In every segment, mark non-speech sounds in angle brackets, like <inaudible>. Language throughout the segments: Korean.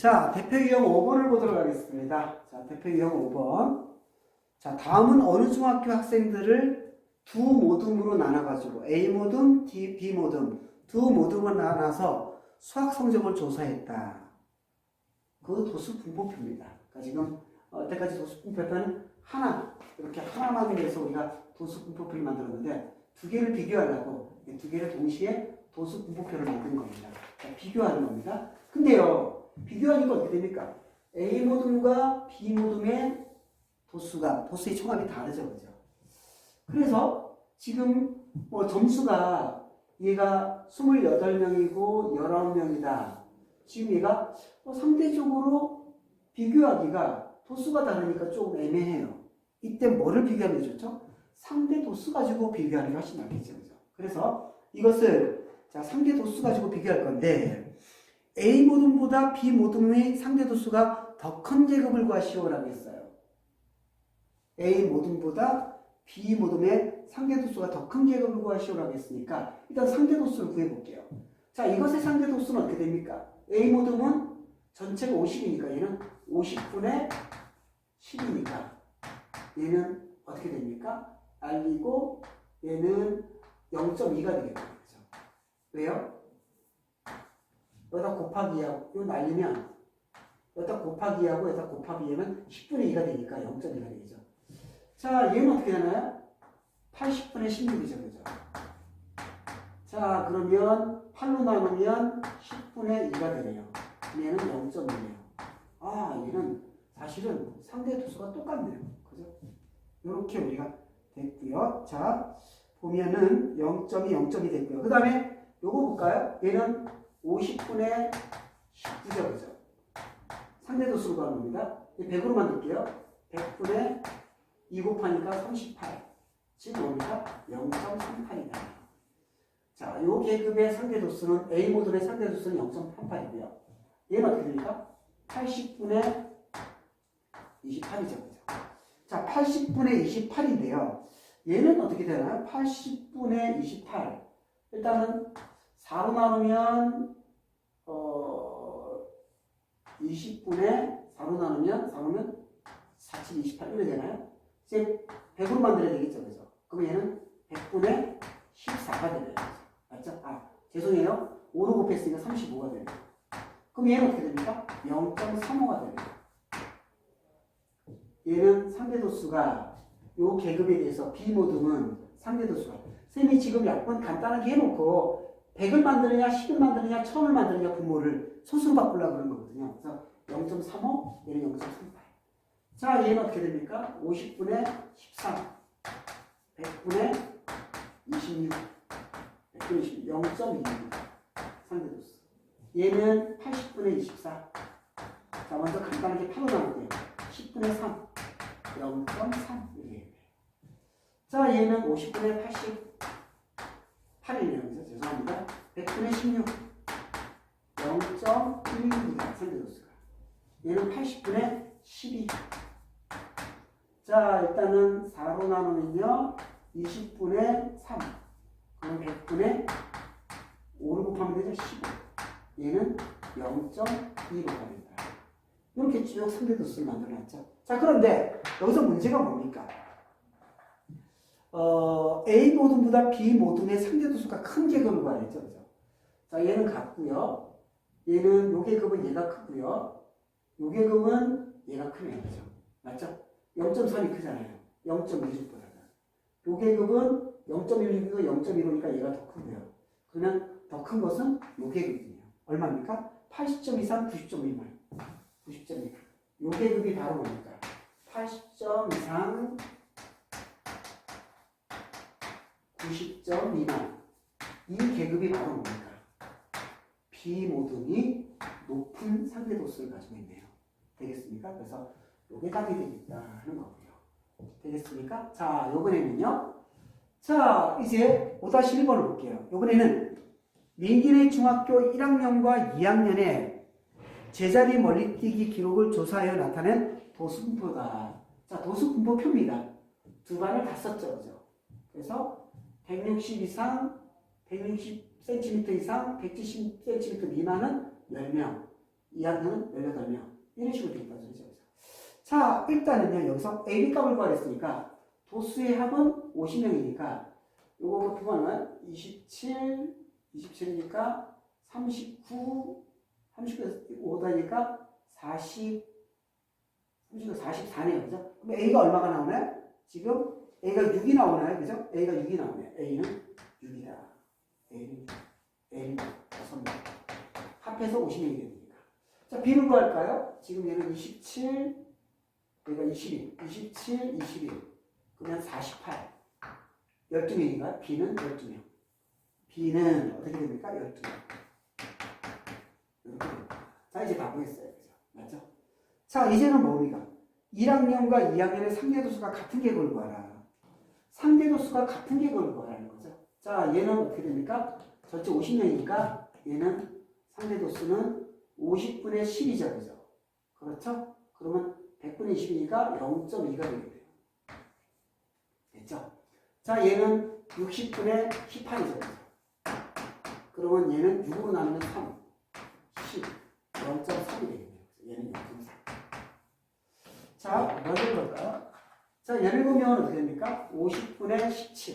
자, 대표 유형 5번을 보도록 하겠습니다. 자, 대표 유형 5번. 자, 다음은 어느 중학교 학생들을 두 모둠으로 나눠가지고 A 모둠, D, B 모둠 두 모둠을 나눠서 수학 성적을 조사했다. 그 도수 분포표입니다. 그러니까 지금 어, 때까지 도수 분포표는 하나 이렇게 하나만 해서 우리가 도수 분포표를 만들었는데 두 개를 비교하려고 이두 개를 동시에 도수 분포표를 만든 겁니다. 자, 비교하는 겁니다. 근데요 비교하니까 어떻게 됩니까? A 모둠과 B 모둠의 도수가 도수의 총합이 다르죠, 그죠? 그래서 지금 뭐 점수가 얘가 28명이고 19명이다. 지금 얘가 뭐 상대적으로 비교하기가 도수가 다르니까 조금 애매해요. 이때 뭐를 비교하면 좋죠? 상대 도수 가지고 비교하는 게 훨씬 낫겠죠. 그죠? 그래서 이것을 자, 상대 도수 가지고 비교할 건데 A 모둠보다 B 모둠의 상대 도수가 더 큰 계급을 구하시오라고 했어요. A 모둠보다 B 모둠의 상대 도수가 더 큰 계급을 구하시오라고 했으니까 일단 상대 도수를 구해볼게요. 자, 이것의 상대 도수는 어떻게 됩니까? A 모둠은 전체가 50이니까 얘는 50분의 10이니까 얘는 어떻게 됩니까? R이고 얘는 0.2가 되겠죠. 왜요? 여기다 곱하기 2하고 요 날리면 여기다 곱하기 2하고 여기다 곱하기 2하면 10분의 2가 되니까 0.2가 되겠죠. 자, 얘는 어떻게 되나요? 80분의 16이죠. 그죠? 자, 그러면 8로 나누면 10분의 2가 되네요. 얘는 0.2네요. 아, 얘는 사실은 상대 도수가 똑같네요. 그죠? 이렇게 우리가 됐고요. 자, 보면은 0.2, 0.2 됐고요. 그 다음에 요거 볼까요? 얘는 50분의 19죠. 그죠? 상대 도수로 가는 겁니다. 100으로 만들게요. 100분의 2 곱하니까 38. 지금 뭡니까? 0.38이다. 자, 요 계급의 상대 도수는 A 모듈의 상대 도수는 0.38이고요. 얘는 어떻게 됩니까? 80분의 28이죠. 그죠? 자, 80분의 28인데요. 얘는 어떻게 되나요? 80분의 28. 일단은 4로 나누면 어 20분의 4로 나누면 4로면 4, 7, 28 이렇게 되나요? 이제 100으로 만들어야 되겠죠. 그죠? 그럼 얘는 100분의 14가 되네요. 맞죠? 아, 죄송해요. 5로 곱했으니까 35가 되네요. 그럼 얘는 어떻게 됩니까? 0.35가 됩니다. 얘는 상대도수가 요 계급에 대해서 비모듬은 상대도수가 쌤이 지금 약분 간단하게 해놓고 100을 만드느냐 10을 만드느냐 1000을 만드느냐 분모를 소수로 바꾸려고 그런 거거든요. 그래서 0.35 얘는 0.38 자 얘는 어떻게 됩니까? 50분의 13 100분의 26 100분의 26 0.2입니다. 상대도수 얘는 80분의 24 자, 먼저 간단하게 8로 나눌게요. 10분의 3, 0.3 이렇게 돼요. 자, 얘는 50분의 80, 8이네요. 그래서 죄송합니다. 100분의 16, 0.1입니다. 상대도수가. 얘는 80분의 12. 자, 일단은 4로 나누면요. 20분의 3. 그럼 100분의 5를 곱하면 되죠. 15. 얘는 0.2로 갑니다. 이렇게 쭉 상대도수를 만들어놨죠. 자, 그런데 여기서 문제가 뭡니까? 어, A 모둠보다 B 모둠의 상대 도수가 큰 계급을 구하랬죠. 그죠? 자, 얘는 같고요. 얘는 요 계급은 얘가 크고요. 요 계급은 얘가 크네요. 그죠? 맞죠? 0.3이 크잖아요. 0.26보다는. 요 계급은 0.16이고 0.15니까 얘가 더 크고요. 그러면 더 큰 것은 요 계급이에요. 얼마입니까? 80점 이상 90점 미만. 90점 이상. 요 계급이 바로 뭡니까? 80점 이상 90점 미만. 이 계급이 바로 뭡니까? 비모등이 높은 상대 도수를 가지고 있네요. 되겠습니까? 그래서 요게 답이 되겠다 하는 거고요. 되겠습니까? 자, 요번에는요. 자, 이제 5-1번을 볼게요. 요번에는 민기의 중학교 1학년과 2학년의 제자리 멀리뛰기 기록을 조사하여 나타낸 도수분포다. 자, 도수분포표입니다. 두 반을 다 썼죠. 그죠? 그래서 160 이상, 160cm 이상, 170cm 미만은 10명, 2학년은 18명. 이런 식으로 되겠다는 소리죠. 그죠? 자, 일단은요, 여기서 AB 값을 구하랬으니까, 도수의 합은 50명이니까, 요거 그거는 27, 27이니까 39, 39, 5다니까 40, 39, 44네요. 그죠? 그럼 A가 얼마가 나오나요? 지금 A가 6이 나오나요? 그죠? A가 6이 나오네요. A는 6이다. A는, A는 6명. 합해서 50명이 됩니다. 자, B는 구할까요? 지금 얘는 27, 여기가 21, 27, 21. 그러면 48. 12명인가요? B는 12명. B는 어떻게 됩니까? 12명. 이렇게 됩니다. 자, 이제 바꾸겠어요. 그죠? 맞죠? 자, 이제는 뭡니까? 1학년과 2학년의 상대도수가 같은 계급을 구하라. 상대 도수가 같은 계급을 구하라는 거죠. 자, 얘는 어떻게 됩니까? 전체 50명이니까 얘는 상대 도수는 50분의 10이죠. 그죠? 그렇죠? 그러면 100분의 20이니까 0.2가 되게 돼요. 됐죠? 자, 얘는 60분의 18이죠. 그죠? 그러면 얘는 6으로 나누면 3, 10, 0.3이 되겠네요. 얘는 0.3. 자, 뭐를 볼까요? 자, 예를 보면 어떻게 됩니까? 50분의 17,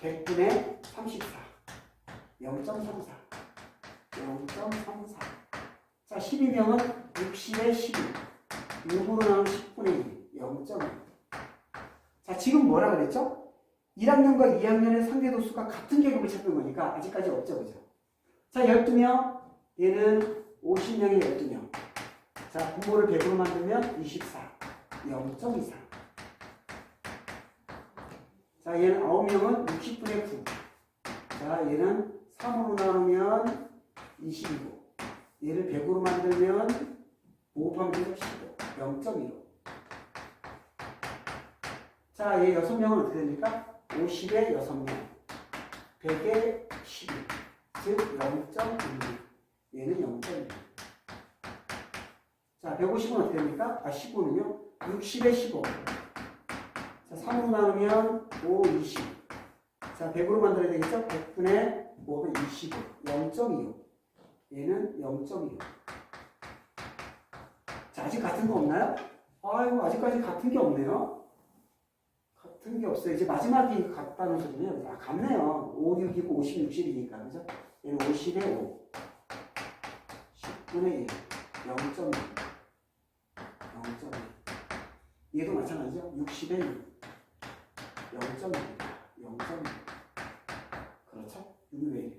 100분의 34, 0.34, 0.34. 자, 12명은 60의 12, 6으로 나누면 10분의 2, 0.2. 자, 지금 뭐라 그랬죠? 1학년과 2학년의 상대 도수가 같은 계급을 찾는 거니까 아직까지 없죠, 그죠? 자, 12명, 얘는 50명이 12명. 자, 분모를 100으로 만들면 24, 0.24. 자, 얘는 9명은 60분의 9. 자, 얘는 3으로 나누면 22고. 얘를 100으로 만들면 5 곱하면 되죠? 15, 0.15. 자, 얘 6명은 어떻게 됩니까? 50에 6명. 100에 12. 즉, 0.16. 얘는 0.1. 자, 150은 어떻게 됩니까? 아, 15는요? 60에 15. 자, 3으로 나누면 5, 20. 자, 100으로 만들어야 되겠죠? 100분의 5가 25. 0.25. 얘는 0.25. 자, 아직 같은 거 없나요? 아이고, 아직까지 같은 게 없네요. 같은 게 없어요. 이제 마지막이 같다는 소리네요. 아, 같네요. 5, 6이고 50, 60이니까. 그죠? 얘는 50에 5. 10분의 1. 0.2. 0.2. 얘도 마찬가지죠. 60에 6. 0.2. 0.2. 그렇죠? 6이 왜 이래?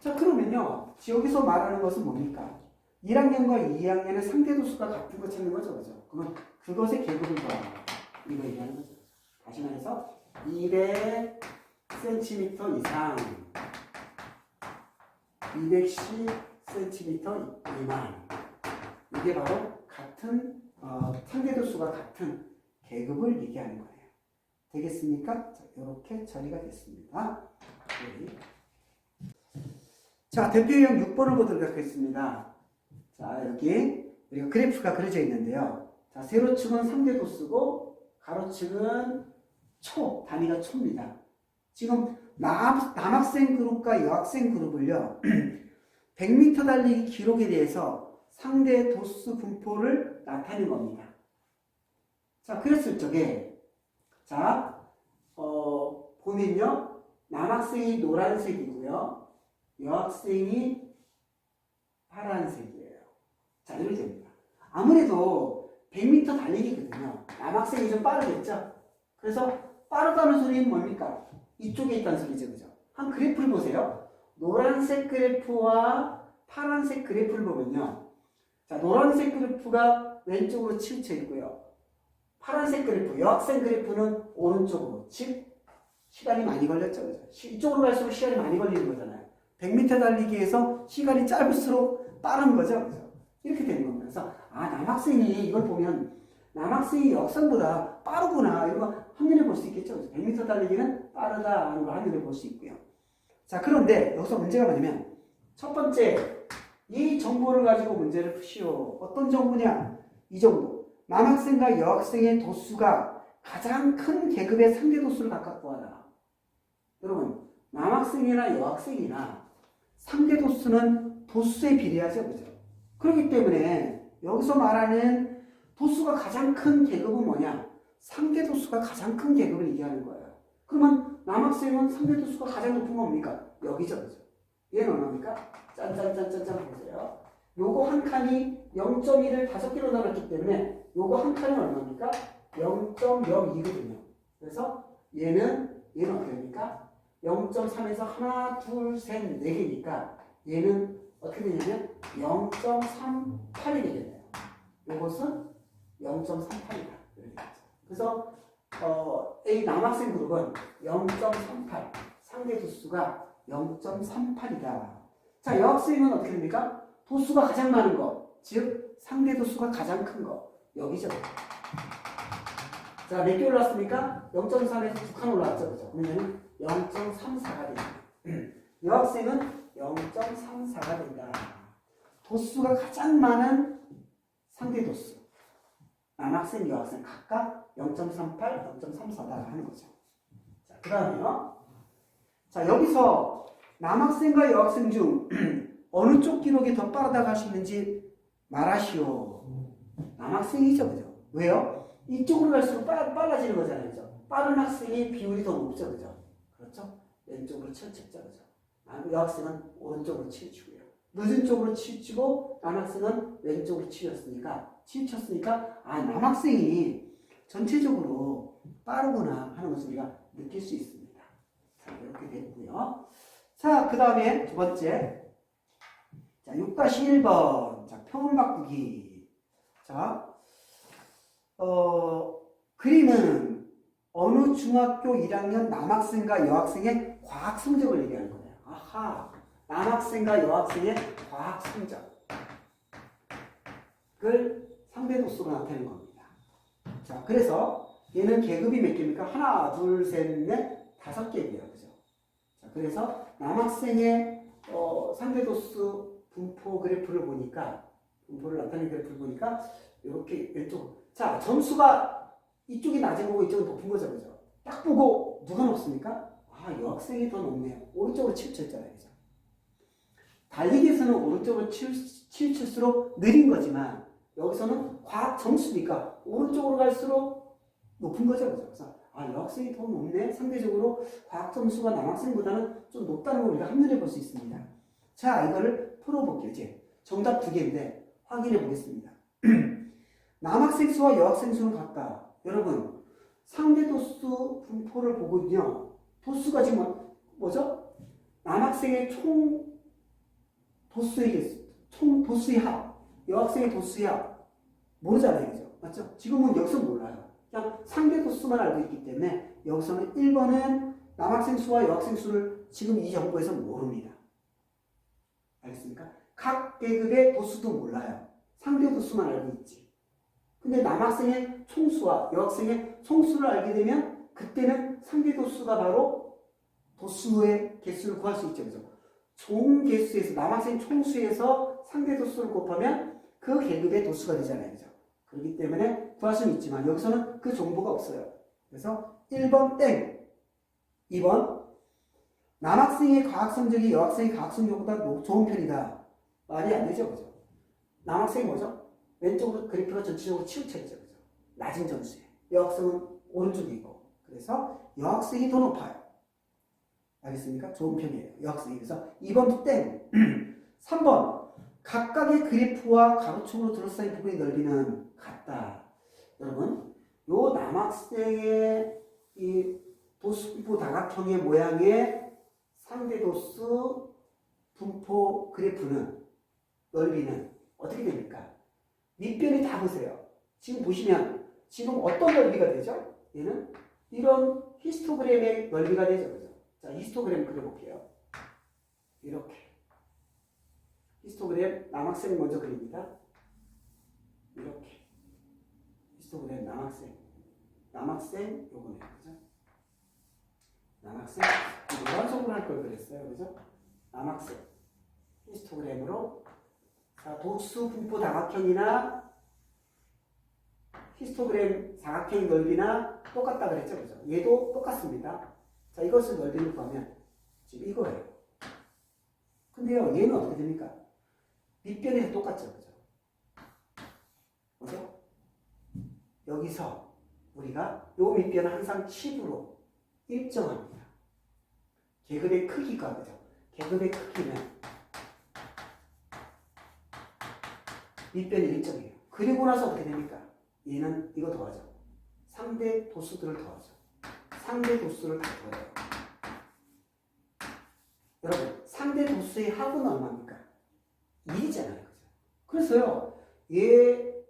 자, 그러면요. 여기서 말하는 것은 뭡니까? 1학년과 2학년의 상대 도수가 같은 거 찾는 거죠. 그죠? 그러면 그것의 계급을 구하라. 이거 얘기하는 거죠. 다시 말해서 200cm 이상 210cm 미만 이게 바로 같은 어, 상대 도수가 같은 계급을 얘기하는 거예요. 되겠습니까? 자, 이렇게 처리가 됐습니다. 네. 자, 대표형 6번을 보도록 하겠습니다. 자, 여기 우리가 그래프가 그려져 있는데요. 자, 세로축은 상대도수고 가로축은 초, 단위가 초입니다. 지금 남, 남학생 그룹과 여학생 그룹을요, <clears throat> 100m 달리기 기록에 대해서 상대 도수 분포를 나타낸 겁니다. 자, 그랬을 적에, 자, 어, 보면요, 남학생이 노란색이고요, 여학생이 파란색이에요. 자, 이렇게 됩니다. 아무래도 100m 달리기거든요. 남학생이 좀 빠르겠죠? 그래서 빠르다는 소리는 뭡니까? 이쪽에 있다는 소리죠. 그죠? 한 그래프를 보세요. 노란색 그래프와 파란색 그래프를 보면요. 자, 노란색 그래프가 왼쪽으로 치우쳐 있고요. 파란색 그래프, 여학생 그래프는 오른쪽으로. 즉, 시간이 많이 걸렸죠. 그죠? 시- 이쪽으로 갈수록 시간이 많이 걸리는 거잖아요. 100m 달리기에서 시간이 짧을수록 빠른 거죠. 이렇게 되는 겁니다. 그래서, 아, 남학생이 이걸 보면 남학생이 여학생보다 빠르구나. 이런 거 한눈에 볼 수 있겠죠. 100m 달리기는 빠르다. 하는 걸 한눈에 볼 수 있고요. 자, 그런데 여기서 문제가 뭐냐면, 첫 번째, 이 정보를 가지고 문제를 푸시오. 어떤 정보냐? 이 정도. 남학생과 여학생의 도수가 가장 큰 계급의 상대 도수를 각각 구하라. 여러분, 남학생이나 여학생이나 상대 도수는 도수에 비례하죠. 그죠? 그렇기 때문에 여기서 말하는 도수가 가장 큰 계급은 뭐냐? 상대 도수가 가장 큰 계급을 얘기하는 거예요. 그러면 남학생은 상대 도수가 가장 높은 건 뭡니까? 여기죠. 그죠? 얘는 얼마입니까? 짠짠짠짠짠 보세요. 요거 한 칸이 0.1을 다섯 개로 나눴기 때문에 요거 한 칸은 얼마입니까? 0.02거든요. 그래서 얘는 얘는 어떻게 됩니까? 0.3에서 하나, 둘, 셋, 네 개니까 얘는 어떻게 되냐면 0.38이 되겠네요. 요것은 0.38이다. 그래서 어, A 남학생 그룹은 0.38, 상대 도수가 0.38이다. 자, 여학생은 어떻게 됩니까? 도수가 가장 많은 거, 즉 상대 도수가 가장 큰 거, 여기죠. 자, 몇 개 올랐습니까? 0.3에서 2칸 올라왔죠, 그죠? 그러면 0.34가 됩니다. <clears throat> 여학생은 0.34가 된다. 도수가 가장 많은 상대 도수. 남학생, 여학생 각각 0.38, 0.34다 하는 거죠. 자, 그 다음에요. 자, 여기서 남학생과 여학생 중 <clears throat> 어느 쪽 기록이 더 빠르다고 있는지 말하시오. 남학생이죠, 그죠? 왜요? 이쪽으로 갈수록 빨, 빨라지는 거잖아요, 그죠? 빠른 학생의 비율이 더 높죠, 그죠? 그렇죠? 왼쪽으로 치우쳤죠, 그죠? 남- 여학생은 오른쪽으로 치우치고요. 늦은 쪽으로 치우치고 남학생은 왼쪽으로 치우쳤으니까 치우쳤으니까 아 남학생이 전체적으로 빠르구나 하는 것을 우리가 느낄 수 있습니다. 자 이렇게 됐고요. 자그 다음에 두 번째 자 6-1번 자 표본 바꾸기 자 어, 그림은 어느 중학교 1학년 남학생과 여학생의 과학 성적을 얘기하는 거예요. 아하 남학생과 여학생의 과학 성적을 상대 도수로 나타내는 겁니다. 자, 그래서 얘는 계급이 몇 개입니까? 하나, 둘, 셋, 넷, 다섯 개예요. 그죠? 자, 그래서 남학생의 어, 상대 도수 분포 그래프를 보니까 분포를 나타내는 그래프를 보니까 이렇게 왼쪽 자, 점수가 이쪽이 낮은 거고 이쪽이 높은 거죠. 그죠? 딱 보고 누가 높습니까? 아, 여학생이 더 높네요. 오른쪽으로 치우쳤잖아요. 그죠? 달리기에서는 오른쪽으로 치우, 치우칠수록 느린 거지만 여기서는 과학 점수니까 오른쪽으로 갈수록 높은 거죠. 그죠? 그래서 아, 여학생이 더 높네. 상대적으로 과학 점수가 남학생보다는 좀 높다는 걸 우리가 합리해 볼수 있습니다. 자, 이거를 풀어볼게요. 이제 정답 두 개인데 확인해 보겠습니다. <clears throat> 남학생 수와 여학생 수는 같다. 여러분, 상대 도수 분포를 보거든요. 도수가 지금 뭐- 뭐죠? 남학생의 총 도수의 총 도수의 합, 여학생의 도수의 합 모르잖아요, 그죠? 맞죠? 지금은 여기서 몰라요. 그냥 상대 도수만 알고 있기 때문에 여기서는 1번은 남학생 수와 여학생 수를 지금 이 정보에서 모릅니다. 알겠습니까? 각 계급의 도수도 몰라요. 상대 도수만 알고 있지. 근데 남학생의 총수와 여학생의 총수를 알게 되면 그때는 상대 도수가 바로 도수의 개수를 구할 수 있죠. 그죠? 총 개수에서 남학생 총수에서 상대 도수를 곱하면 그 계급의 도수가 되잖아요. 그죠? 그렇기 때문에 구할 수는 있지만 여기서는 그 정보가 없어요. 그래서 1번 땡, 2번 남학생의 과학 성적이 여학생의 과학 성적보다 높- 좋은 편이다. 말이 안 되죠. 그죠? 남학생이 뭐죠? 왼쪽으로 그래프가 전체적으로 치우쳐 있죠. 그죠? 낮은 점수에. 여학생은 오른쪽이고. 그래서 여학생이 더 높아요. 알겠습니까? 좋은 편이에요. 여학생이. 그래서 2번도 땡. <clears throat> 3번. 각각의 그래프와 가로축으로 둘러싸인 부분의 넓이는 같다. 여러분, 요 남학생의 이 도수분포 다각형의 모양의 상대 도수 분포 그래프는 넓이는 어떻게 됩니까? 밑변이 다 보세요. 지금 보시면 지금 어떤 넓이가 되죠? 얘는 이런 히스토그램의 넓이가 되죠. 그죠? 자, 히스토그램 그려볼게요. 이렇게. 히스토그램 남학생 먼저 그립니다. 이렇게. 히스토그램 남학생. 남학생 요거네요. 그죠? 남학생 노란색으로 할 걸 그랬어요. 그죠? 남학생. 히스토그램으로 자, 도수 분포 다각형이나 히스토그램 사각형 넓이나 똑같다 그랬죠. 그죠? 얘도 똑같습니다. 자, 이것을 넓이를 구하면 지금 이거예요. 근데요, 얘는 어떻게 됩니까? 밑변이 다 똑같죠. 그죠? 그죠? 여기서 우리가 요 밑변은 항상 10으로 일정합니다. 계급의 크기가 그죠? 계급의 크기는 밑변이 일정해요. 그리고 나서 어떻게 됩니까? 얘는 이거 더하죠. 상대 도수들을 더하죠. 상대 도수를 다 더해요. 여러분, 상대 도수의 합은 얼마입니까? 1이잖아요. 그죠? 그래서요, 얘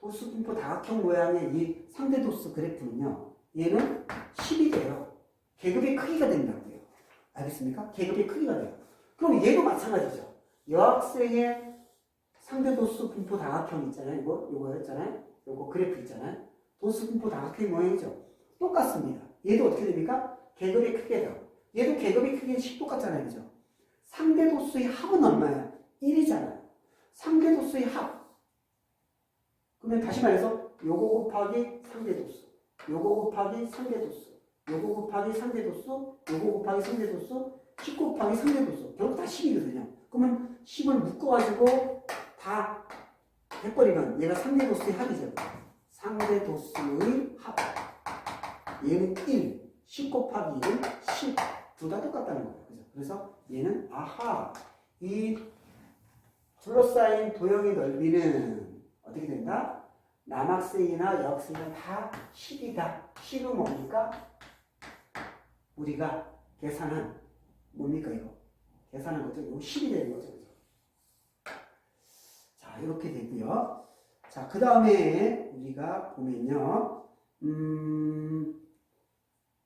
도수 분포 다각형 모양의 이 상대 도수 그래프는요, 얘는 10이 돼요. 계급의 크기가 된다고요. 알겠습니까? 계급의 크기가 돼요. 그럼 얘도 마찬가지죠. 여학생의 상대 도수 분포 다각형 있잖아요. 이거, 요거였잖아요. 요거 그래프 있잖아요. 도수 분포 다각형 모양이죠. 똑같습니다. 얘도 어떻게 됩니까? 계급의 크기예요. 얘도 계급의 크기는 10 똑같잖아요. 그죠? 상대 도수의 합은 얼마야? 1이잖아요. 상대 도수의 합. 그러면 다시 말해서 요거 곱하기 상대 도수. 요거 곱하기 상대 도수. 요거 곱하기 상대 도수. 요거 곱하기 상대 도수. 10 곱하기 상대 도수. 결국 다 10이거든요. 그러면 10을 묶어가지고 다 해버리면 얘가 상대 도수의 합이죠. 상대 도수의 합. 얘는 1. 10 곱하기 1, 10. 둘 다 똑같다는 거예요. 그죠? 그래서 얘는 아하. 이 둘러싸인 도형의 넓이는 어떻게 된다? 남학생이나 여학생이나 다 10이다. 10은 뭡니까? 우리가 계산한 뭡니까 이거? 계산한 거죠. 이거 10이 되는 거죠. 이렇게 되고요. 자, 그 다음에 우리가 보면요. 음,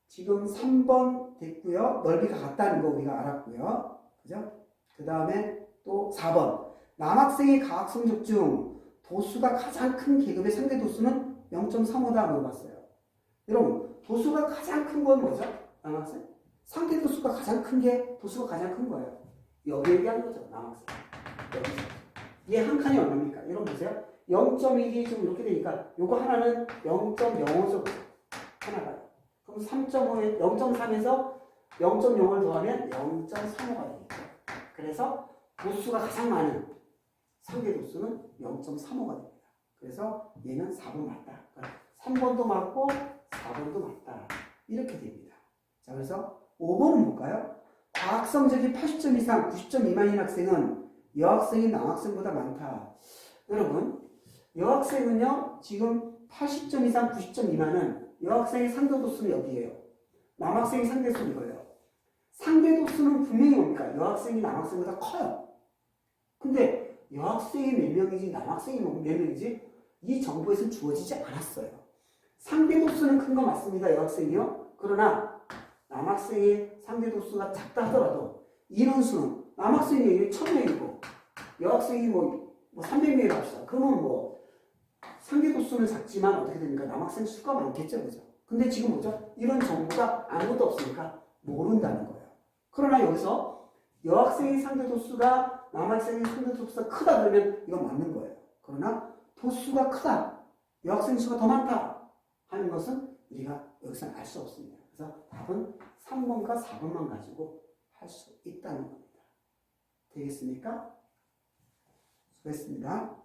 지금 3번 됐고요. 넓이가 같다는 거 우리가 알았고요. 그죠? 그 다음에 또 4번. 남학생의 가학 성적 중 도수가 가장 큰 계급의 상대 도수는 0.35다 물어봤어요. 여러분, 도수가 가장 큰 건 뭐죠? 남학생? 상대 도수가 가장 큰 게 도수가 가장 큰 거예요. 여기 얘기하는 거죠. 남학생. 여기서. 얘한 칸이 얼마입니까? 여러분 보세요. 0.1이 지금 이렇게 되니까 요거 하나는 0.05죠. 하나가. 그럼 3.5에 0.3에서 0.0을 더하면 0.35가 되겠죠. 그래서 도수가 가장 많은 상대 도수는 0.35가 됩니다. 그래서 얘는 4번 맞다. 3번도 맞고 4번도 맞다. 이렇게 됩니다. 자, 그래서 5번은 뭘까요? 과학 성적이 80점 이상, 90점 미만인 학생은 여학생이 남학생보다 많다. 여러분, 여학생은요, 지금 80점 이상, 90점 미만은 여학생의 상대 도수는 여기에요. 남학생의 상대 도수는 이거예요. 상대 도수는 분명히 뭡니까? 여학생이 남학생보다 커요. 근데 여학생이 몇 명이지, 남학생이 몇 명이지? 이 정보에서 주어지지 않았어요. 상대 도수는 큰 거 맞습니다, 여학생이요. 그러나 남학생의 상대 도수가 작다 하더라도 인원수는 남학생이 1000명이고 여학생이 뭐, 뭐 300명이라고 합시다. 그러면 뭐 상대 도수는 작지만 어떻게 됩니까? 남학생 수가 많겠죠, 그죠? 근데 지금 뭐죠? 이런 정보가 아무것도 없으니까 모른다는 거예요. 그러나 여기서 여학생의 상대 도수가 남학생의 상대 도수가 크다 그러면 이건 맞는 거예요. 그러나 도수가 크다, 여학생 수가 더 많다 하는 것은 우리가 여기서 알수 없습니다. 그래서 답은 3번과 4번만 가지고 할 수 있다는 겁니다. 되겠습니까? 수고했습니다.